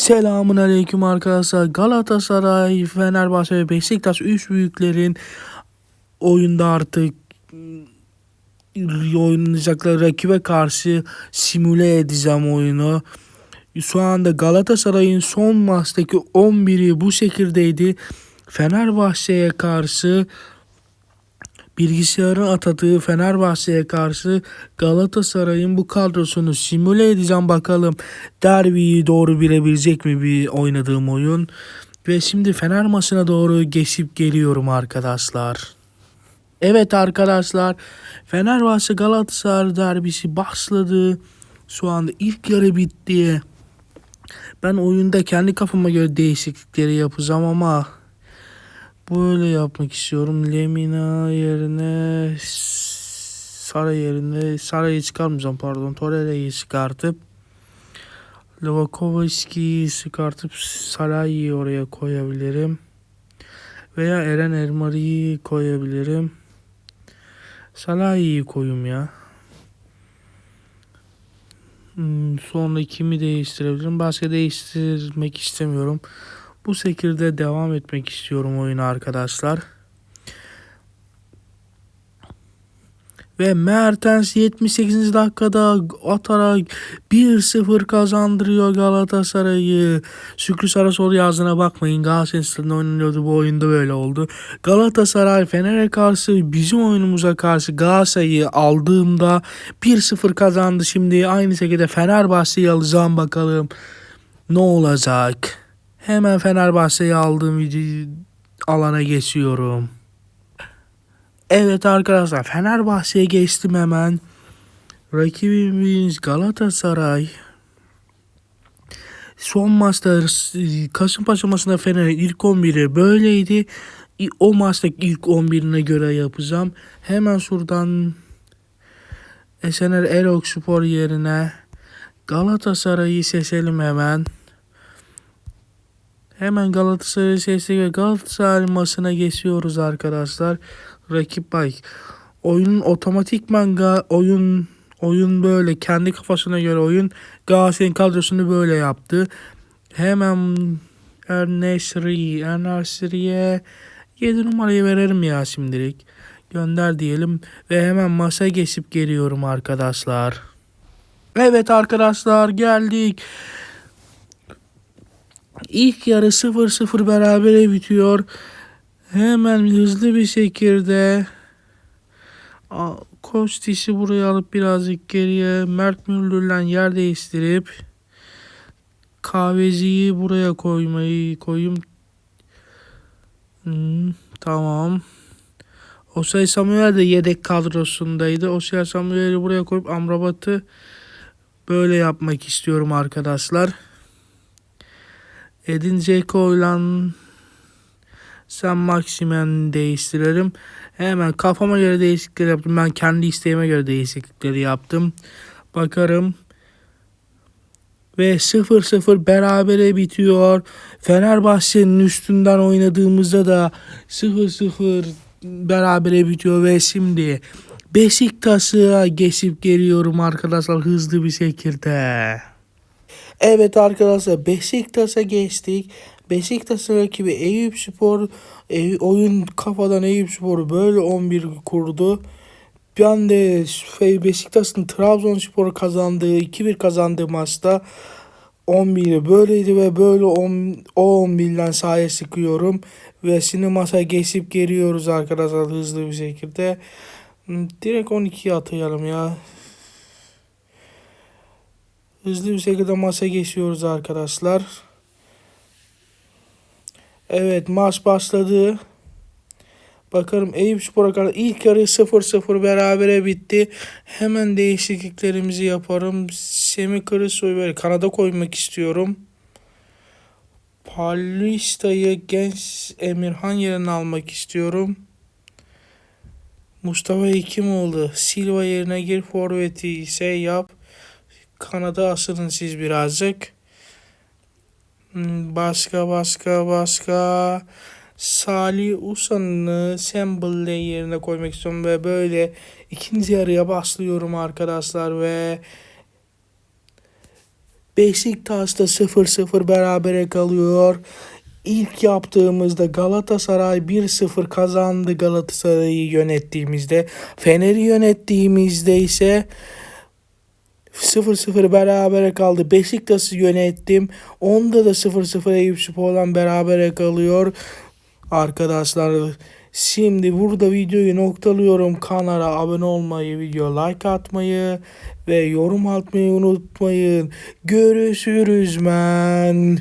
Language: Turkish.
Selamun aleyküm arkadaşlar. Galatasaray, Fenerbahçe ve Beşiktaş üç büyüklerin oyunda artık oynayacakları rakibe karşı simüle edeceğim oyunu. Şu anda Galatasaray'ın son maçtaki 11'i bu şekildeydi. Fenerbahçe'ye karşı bilgisayarın atadığı Fenerbahçe'ye karşı Galatasaray'ın bu kadrosunu simüle edeceğim bakalım derbiyi doğru bilebilecek mi bir oynadığım oyun. Ve şimdi Fener maçına doğru geçip geliyorum arkadaşlar. Evet arkadaşlar Fenerbahçe Galatasaray derbisi başladı. Şu anda ilk yarı bitti. Ben oyunda kendi kafama göre değişiklikleri yapacağım ama böyle yapmak istiyorum. Lemina yerine Sara yerine Sara'yı çıkarmayacağım pardon. Torreira'yı çıkartıp Levakovski'yi çıkartıp Saray'ı oraya koyabilirim. Veya Eren Elmari'yi koyabilirim. Salah'ı koyayım ya. Hmm, sonra kimi değiştirebilirim? Başka değiştirmek istemiyorum. Bu şekilde devam etmek istiyorum oyuna arkadaşlar. Ve Mertens 78. dakikada atarak 1-0 kazandırıyor Galatasaray'ı. Şükrü Sarasoğlu yazdığına bakmayın. Galatasaray'ın oynanıyordu bu oyunda böyle oldu. Galatasaray Fener'e karşı bizim oyunumuza karşı Galatasaray'ı aldığımda 1-0 kazandı. Şimdi aynı şekilde Fenerbahçe'yi alacağım bakalım. Ne olacak? Hemen Fenerbahçe'yi aldığım video alana geçiyorum. Evet arkadaşlar Fenerbahçe'ye geçtim hemen. Rakibimiz Galatasaray. Son maçta Kasımpaşa maçında Fener'in ilk 11'i böyleydi. O maçtaki ilk 11'ine göre yapacağım. Hemen şuradan Esener Erok Spor yerine Galatasaray'ı seçelim hemen. Hemen Galatasaray'ı seçtik ve Galatasaray maçına geçiyoruz arkadaşlar rakip bay. Oyunun otomatikman oyun oyun böyle kendi kafasına göre oyun Galatasaray'ın kadrosunu böyle yaptı. Hemen Ernesri, Ernesri'ye 7 numarayı verelim ya şimdilik. Gönder diyelim ve hemen masa geçip geliyorum arkadaşlar. Evet arkadaşlar geldik. İlk yarı 0-0 berabere bitiyor. Hemen hızlı bir şekilde koç dişi buraya alıp birazcık geriye Mert Müldür'le yer değiştirip kahveciyi buraya koymayı koyayım. Hmm, tamam. Osay Samuel de yedek kadrosundaydı. Osay Samuel'i buraya koyup Amrabat'ı böyle yapmak istiyorum arkadaşlar. Edin Dzeko'yla sen Maximen değiştirelim. Hemen kafama göre değişiklikler yaptım. Ben kendi isteğime göre değişiklikleri yaptım. Bakarım. Ve 0-0 berabere bitiyor. Fenerbahçe'nin üstünden oynadığımızda da 0-0 berabere bitiyor ve şimdi Beşiktaş'a geçip geliyorum arkadaşlar hızlı bir şekilde. Evet arkadaşlar Beşiktaş'a geçtik. Beşiktaş'ın rakibi Eyüp Spor e, oyun kafadan Eyüp Spor'u böyle 11 kurdu. Ben de Beşiktaş'ın Trabzonspor'u kazandığı 2-1 kazandığı maçta 11'i böyleydi ve böyle 10, o 11'den sahaya sıkıyorum. Ve şimdi geçip geliyoruz arkadaşlar hızlı bir şekilde. Direkt 12'ye atayalım ya. Hızlı bir şekilde masa geçiyoruz arkadaşlar. Evet maç başladı. Bakalım Eyüp Spor'a kadar ilk yarı 0-0 berabere bitti. Hemen değişikliklerimizi yaparım. Semih Kırısoy böyle kanada koymak istiyorum. Paulista'yı genç Emirhan yerine almak istiyorum. Mustafa Hekim oldu. Silva yerine gir forveti ise yap. Kanada asılın siz birazcık. Hmm, başka başka başka Salih Usan'ı Semble'le yerine koymak istiyorum ve böyle ikinci yarıya başlıyorum arkadaşlar ve Beşiktaş'ta 0-0 berabere kalıyor. İlk yaptığımızda Galatasaray 1-0 kazandı Galatasaray'ı yönettiğimizde. Fener'i yönettiğimizde ise 0-0 berabere kaldı. Beşiktaş'ı yönettim. Onda da 0-0 Eyüp Spor'la berabere kalıyor. Arkadaşlar şimdi burada videoyu noktalıyorum. Kanala abone olmayı, video like atmayı ve yorum atmayı unutmayın. Görüşürüz men.